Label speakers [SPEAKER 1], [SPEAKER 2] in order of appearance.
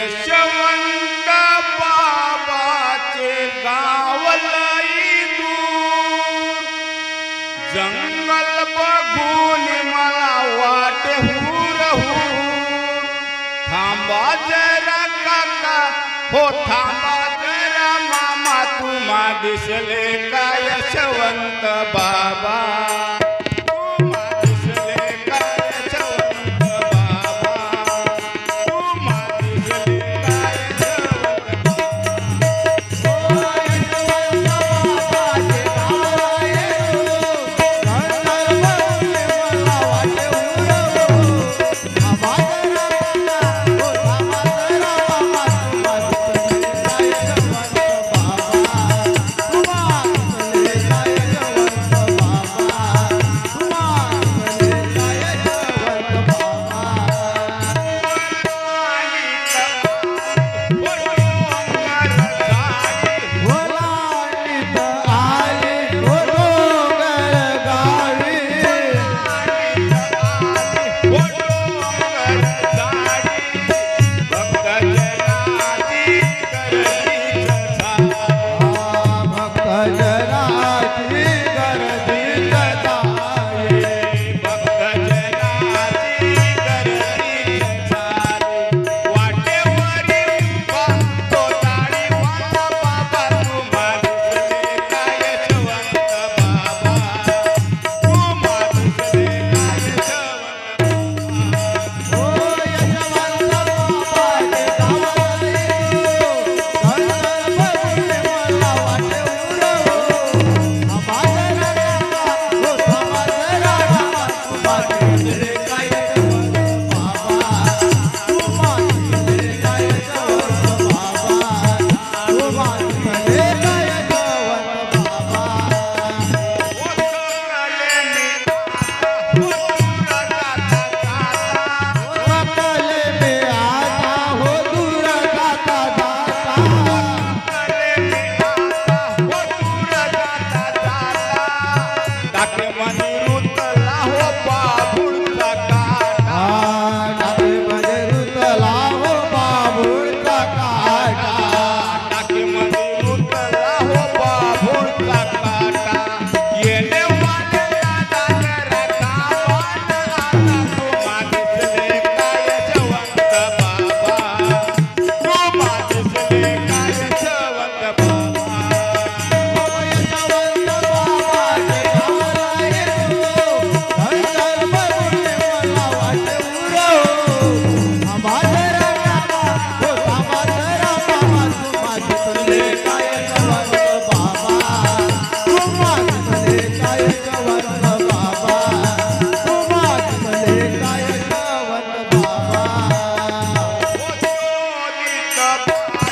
[SPEAKER 1] यशवंत बाबाचे गावलाई दूर जंगल बघून मला वाट हुर हुर थांबा जरा काका. हो थांबा जरा मामा. तुम्हा दिसले का यशवंत बाबा? up.